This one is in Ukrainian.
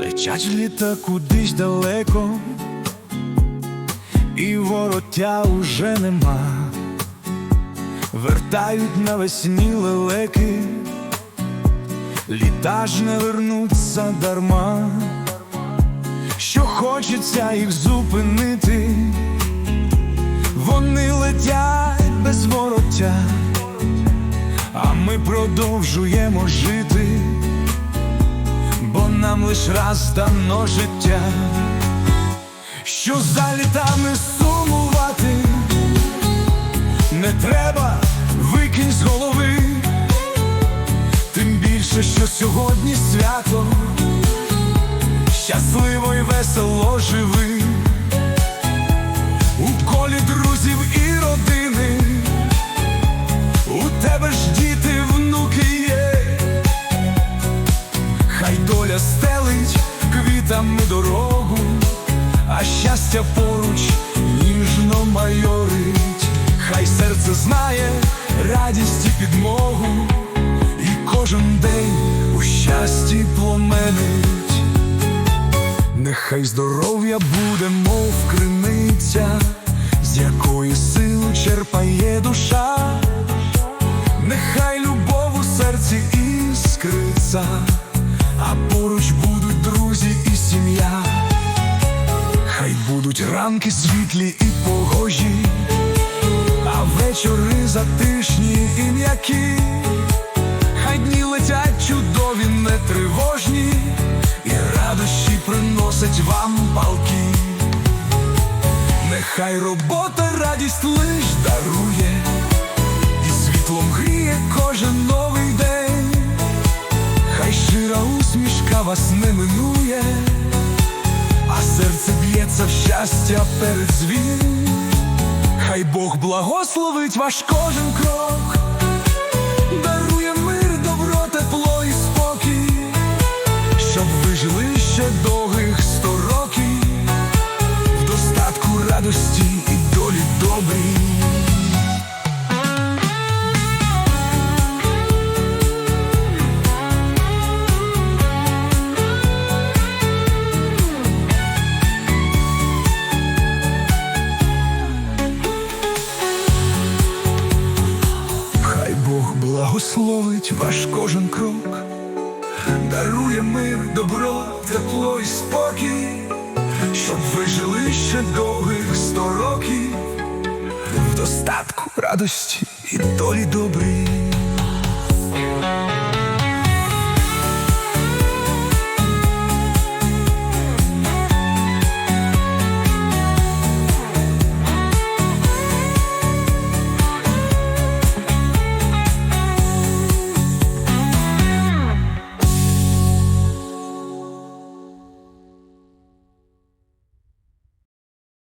Летять літа кудись далеко, і вороття уже нема, вертають навесні лелеки, літа ж не вернуться дарма, що хочеться їх зупинити, вони летять без вороття, а ми продовжуємо жити бо нам лиш раз дано життя, що за літами сумувати, не треба викинь з голови, тим більше, що сьогодні свято, щасливо і весело живи, квітами дорогу, а щастя поруч ніжно майорить, хай серце знає радість і підмогу, і кожен день у щасті пломенить. Нехай здоров'я буде, мов криниця, з якої силу черпає душа, нехай любов у серці іскриться, а поруч ранки світлі і погожі, а вечори затишні і м'які, хай дні летять чудові, не тривожні, і радощі приносять вам палки. Нехай робота радість лиш дарує, і світлом гріє кожен новий день, хай щира усмішка вас не минує, б'ється в щастя перед звін. Хай Бог благословить ваш кожен крок, дарує мир, добро, тепло і спокій, щоб ви жили ще довгих сто років, в достатку радості благословить ваш кожен крок, дарує мир, добро, тепло і спокій, щоб ви жили ще довгих сто років, в достатку радості і долі добрій.